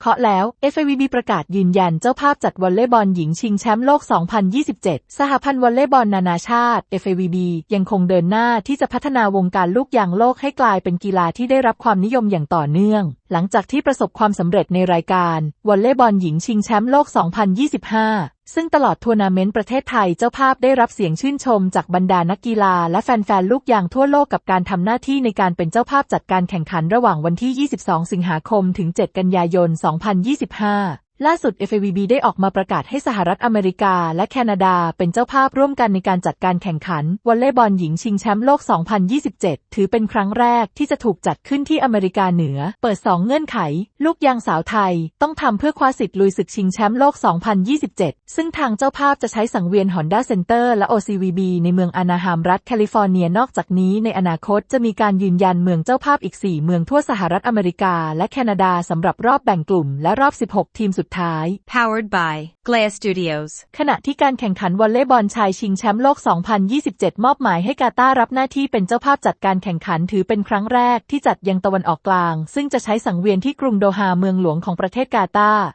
เคาะแล้ว FIVB ประกาศยืนยันเจ้าภาพจัดวอลเลย์บอลหญิงชิงแชมป์โลก 2027 สหพันธ์วอลเลย์บอลนานาชาติ FIVB ยังคงเดินหน้าที่จะพัฒนาวงการลูกยางโลกให้กลายเป็นกีฬาที่ได้รับความนิยมอย่างต่อเนื่อง หลังจากที่ประสบความสำเร็จในรายการวอลเลย์บอลหญิงชิงแชมป์โลก 2025 ซึ่งตลอดทัวร์นาเมนต์ประเทศไทยเจ้าภาพได้รับเสียงชื่นชมจากบรรดานักกีฬาและแฟนๆ ลูกยางทั่วโลกกับการทำหน้าที่ในการเป็นเจ้าภาพจัดการแข่งขันระหว่างวันที่ 22 สิงหาคมถึง 7 กันยายน 2025 ล่าสุด FAVB ได้ออกมาประกาศให้สหรัฐอเมริกาและแคนาดาเป็นเจ้าภาพร่วมกันในการจัดการแข่งขันวอลเลย์บอลหญิงชิงแชมป์โลก 2027 ถือเป็นครั้งแรกที่จะถูกจัดขึ้นที่อเมริกาเหนือ เปิด 2 เงื่อนไข ลูกยางสาวไทย ต้องทำเพื่อคว้าสิทธิ์ลุยศึกชิงแชมป์โลก 2027 ซึ่งทางเจ้าภาพจะใช้สังเวียน Honda Center และ OCVB ในเมืองอานาฮามรัฐแคลิฟอร์เนียนอกจากนี้ในอนาคตจะมีการยืนยันเมืองเจ้าภาพอีก 4 เมืองทั่วสหรัฐอเมริกา และแคนาดาสำหรับรอบแบ่งกลุ่มและรอบ 16 ทีมสุดท้าย Powered by Glea Studios. ขณะที่การแข่งขันวอลเลย์บอลชายชิงแชมป์โลก 2027 มอบหมายให้กาตาร์รับหน้าที่เป็นเจ้าภาพจัดการแข่งขันถือเป็นครั้งแรกที่จัดยังตะวันออกกลาง ซึ่งจะใช้สังเวียนที่กรุงโดฮาเมืองหลวงของประเทศกาตาร์